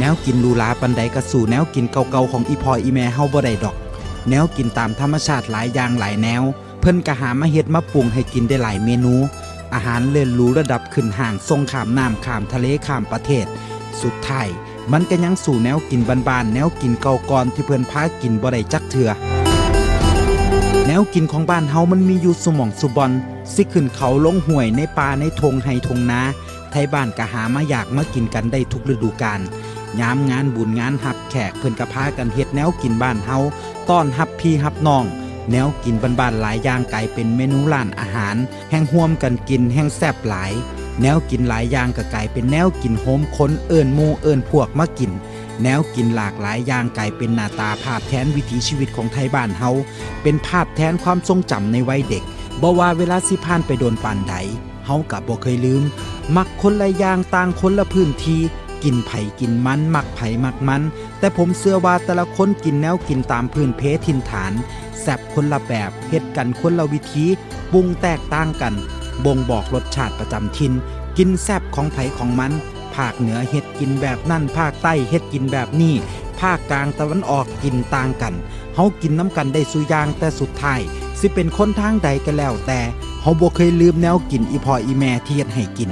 แนวกินหรูหราปันใดก็สู่แนวกินเก่าๆของอีพออีแม่เฮาบ่ได้ดอก แนวกินตามธรรมชาติหลายอย่างหลายแนว เพิ่นก็หามาเฮ็ดมาปรุงให้กินได้หลายเมนู อาหารเลิศหรูระดับขึ้นห่างทรงขามน้ำขามทะเลขามประเทศ สุดท้ายมันก็ยังสู่แนวกินบานๆแนวกินเก่าก่อนที่เพิ่นพากินบ่ได้จักเทื่อแนวกินของบ้านเฮามันมีอยู่สมองสุบอนสิขึ้นเขาลงห้วยในป่าในทงไฮทงนาไทยบ้านก็หามาอยากมากินกันได้ทุกฤดูกาล ยามงานบุญงานหับแขกเพิ่นก็พากันเฮ็ดแนวกินบ้านเฮาต้อนรับพี่รับน้อง แนวกินบ้านๆหลายอย่างกลายเป็นเมนูร้านอาหาร แห่งห่วมกันกินแห่งแซ่บหลาย แนวกินหลายอย่างก็กลายเป็นแนวกินโฮมค้นเอิ้นมูเอิ้นพวกมากิน แนวกินหลากหลายอย่างกลายเป็นหน้าตาภาพแทนวิถีชีวิตของไทยบ้านเฮาเป็นภาพแทนความทรงจำในวัยเด็กบ่ว่าเวลาสิผ่านไปโดนปานใดเฮากับบ่เคยลืม มักคนละอย่างต่างคนละพื้นที่ กินไผ่กินมันมักไผ่มักมัน แต่ผมเชื่อว่าแต่ละคนกินแนวกินตามพื้นเพถิ่นฐานแซบคนละแบบเฮ็ดกันคนละวิธีปรุงแตกต่างกัน บ่งบอกรสชาติประจำถิ่นกินแซบของไผ่ของมันภาคเหนือเฮ็ดกินแบบนั่นภาคใต้เฮ็ดกินแบบนี้ภาคกลางตะวันออกกินต่างกันเฮากินน้ำกันได้สุอย่างแต่สุดท้ายสิเป็นคนทางใดก็แล้วแต่เฮาบ่เคยลืมแนวกินอีพออีแม่ที่เฮ็ดให้กิน